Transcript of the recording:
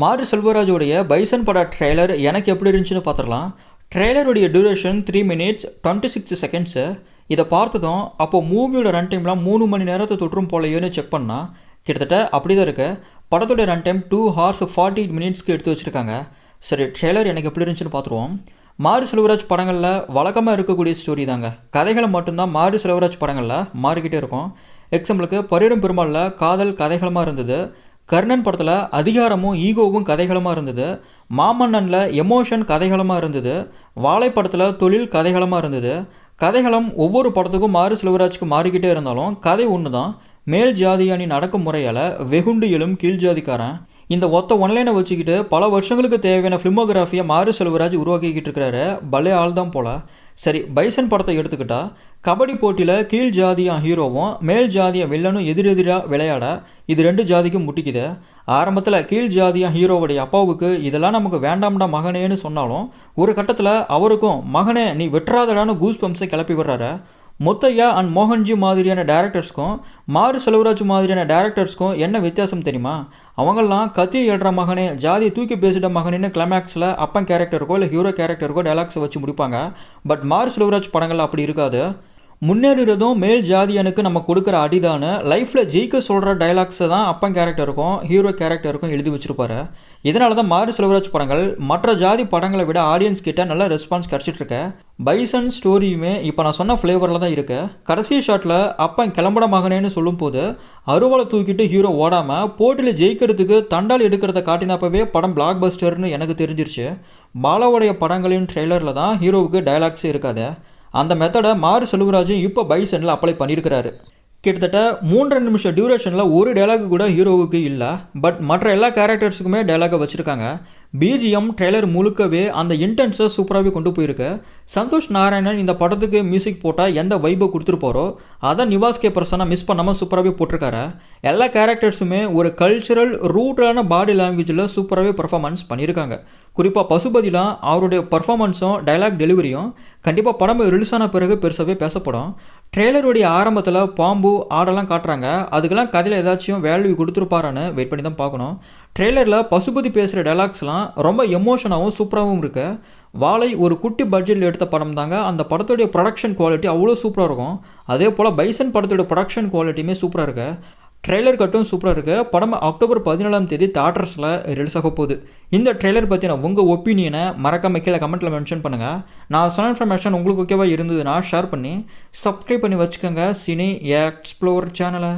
மாரி செல்வராஜோடைய பைசன் பட ட்ரெய்லர் எனக்கு எப்படி இருந்துச்சுன்னு பார்த்துடலாம். ட்ரெய்லருடைய duration three minutes twenty six seconds இதை பார்த்ததும் அப்போது மூவியோட ரன் டைம்லாம் மூணு மணி நேரத்தை தொற்றும் போலையோன்னு செக் பண்ணால் கிட்டத்தட்ட அப்படி தான் இருக்குது படத்தோட run time two hours forty மினிட்ஸ்க்கு எடுத்து வச்சுருக்காங்க. சரி ட்ரெய்லர் எனக்கு எப்படி இருந்துச்சுன்னு பார்த்துருவோம். மாரி செல்வராஜ் படங்களில் வழக்கமாக இருக்கக்கூடிய ஸ்டோரி தாங்க. கதைகளை மட்டும்தான் மாரி செல்வராஜ் படங்களில் மாறிக்கிட்டே இருக்கும். எக்ஸாம்பிளுக்கு பரிடம் பெருமாளில் காதல் கதைகளமாக இருந்தது. கர்ணன் படத்தில் அதிகாரமும் ஈகோவும் கதைகளமாக இருந்தது. மாமன்னனில் எமோஷன் கதைகளமாக இருந்தது. வாழை படத்தில் தொழில் கதைகளமாக இருந்தது. கதைகளம் ஒவ்வொரு படத்துக்கும் மாறு செல்வராஜுக்கு மாறிக்கிட்டே இருந்தாலும் கதை ஒன்று தான் மேல் ஜாதி அணி நடக்கும் முறையால் வெகுண்டு எழும் கீழ் ஜாதிக்காரன். இந்த ஒத்த ஒன்லைனை வச்சுக்கிட்டு பல வருஷங்களுக்கு தேவையான ஃபிலிமோகிராஃபியை மாறு செல்வராஜ் உருவாக்கிக்கிட்டு இருக்கிறாரு. பலே ஆள் தான் போல. சரி பைசன் படத்தை எடுத்துக்கிட்டா கபடி போட்டியில் கீழ் ஜாதியா ஹீரோவும் மேல் ஜாதியா வில்லனும் எதிரெதிராக விளையாட இது ரெண்டு ஜாதிக்கும் முட்டிக்குது. ஆரம்பத்தில் கீழ் ஜாதியான் ஹீரோவுடைய அப்பாவுக்கு இதெல்லாம் நமக்கு வேண்டாம்டா மகனேன்னு சொன்னாலும் ஒரு கட்டத்தில் அவருக்கும் மகனே நீ வெட்டுறாதடான்னு கூஸ் பம்ப்ஸை கிளப்பி விடுறாரு. முத்தையா அண்ட் மோகன்ஜி மாதிரியான டேரக்டர்ஸ்க்கும் மாறு செல்வராஜ் மாதிரியான டேரக்டர்ஸ்க்கும் என்ன வித்தியாசம் தெரியுமா? அவங்கெல்லாம் கத்தி எழுற மகனே ஜாதி தூக்கி பேசிட மகனின்னு கிளைமேக்ஸில் அப்பன் கேரக்டருக்கோ இல்லை ஹீரோ கேரக்டருக்கோ டைலாக்ஸை வச்சு முடிப்பாங்க. பட் மாறு செல்வராஜ் படங்கள் அப்படி இருக்காது. முன்னேறுறதும் மேல் ஜாதியனுக்கு நம்ம கொடுக்குற அடிதான லைஃப்பில் ஜெயிக்க சொல்கிற டைலாக்ஸை தான் அப்பன் கேரக்டருக்கும் ஹீரோ கேரக்டருக்கும் எழுதி வச்சிருப்பாரு. இதனால தான் மாறு செல்வராஜ் படங்கள் மற்ற ஜாதி படங்களை விட ஆடியன்ஸ் கிட்ட நல்ல ரெஸ்பான்ஸ் கிடச்சிட்ருக்கு பைசன் ஸ்டோரியுமே இப்போ நான் சொன்ன ஃப்ளேவரில் தான் இருக்கு. கடைசி ஷாட்டில் அப்பன் கிளம்பட மகனேன்னு சொல்லும்போது அருவாளை தூக்கிட்டு ஹீரோ ஓடாமல் போட்டியில் ஜெயிக்கிறதுக்கு தண்டால் எடுக்கிறத காட்டினப்பவே படம் பிளாக் பஸ்டர்னு எனக்கு தெரிஞ்சிருச்சு. பாலாவுடைய படங்களின் ட்ரெய்லரில் தான் ஹீரோவுக்கு டைலாக்ஸே இருக்காது. அந்த மெத்தடை மாறு செல்வராஜும் இப்போ பைசனில் அப்ளை பண்ணியிருக்கிறாரு கிட்டத்தட்ட மூன்றரை நிமிஷம் டியூரேஷனில் ஒரு டைலாக் கூட ஹீரோவுக்கு இல்லை பட் மற்ற எல்லா கேரக்டர்ஸுக்குமே டைலாகை வச்சுருக்காங்க. பிஜிஎம் ட்ரெய்லர் முழுக்கவே அந்த இன்டென்ஸை சூப்பராகவே கொண்டு போயிருக்கு. சந்தோஷ் நாராயணன் இந்த படத்துக்கு மியூசிக் போட்டால் எந்த வைப்பை கொடுத்துருப்பாரோ அதை நிவாஸ் கே பர்சனாக மிஸ் பண்ணாமல் சூப்பராகவே போட்டிருக்காரு. எல்லா கேரக்டர்ஸுமே ஒரு கல்ச்சுரல் ரூட்டான பாடி லாங்குவேஜில் சூப்பராகவே பர்ஃபார்மன்ஸ் பண்ணியிருக்காங்க. குறிப்பாக பசுபதிலாம் அவருடைய பர்ஃபார்மன்ஸும் டைலாக் டெலிவரியும் கண்டிப்பாக படம் ரிலீஸ் ஆன பிறகு பெருசாகவே பேசப்படும். ட்ரெய்லருடைய ஆரம்பத்தில் பாம்பு ஆடெல்லாம் காட்டுறாங்க. அதுக்கெல்லாம் கதையில் ஏதாச்சும் வேல்யூ கொடுத்துருப்பாரான்னு வெயிட் பண்ணி தான் பார்க்கணும். ட்ரெய்லரில் பசுபதி பேசுகிற டைலாக்ஸ்லாம் ரொம்ப எமோஷனாகவும் சூப்பராகவும் இருக்குது வாழை ஒரு குட்டி பட்ஜெட்டில் எடுத்த படம் தாங்க. அந்த படத்துடைய ப்ரொடக்ஷன் குவாலிட்டி அவ்வளோ சூப்பராக இருக்கும். அதே போல் பைசன் படத்தோட ப்ரொடக்ஷன் குவாலிட்டியுமே சூப்பராக இருக்குது ட்ரெய்லர் கட்டும் சூப்பராக இருக்குது படம் அக்டோபர் பதினேழாம் தேதி தேட்டர்ஸில் ரிலீஸ் ஆக போகுது. இந்த ட்ரெய்லர் பற்றின உங்கள் ஒப்பீனியனை மறக்காம கீழே கமெண்ட்டில் மென்ஷன் பண்ணுங்கள் நான் சொன்ன இன்ஃபர்மேஷன் உங்களுக்கு ஓகேவாக இருந்ததுன்னா ஷேர் பண்ணி சப்ஸ்கிரைப் பண்ணி வச்சுக்கோங்க. சினி எக்ஸ்ப்ளோர் சேனலை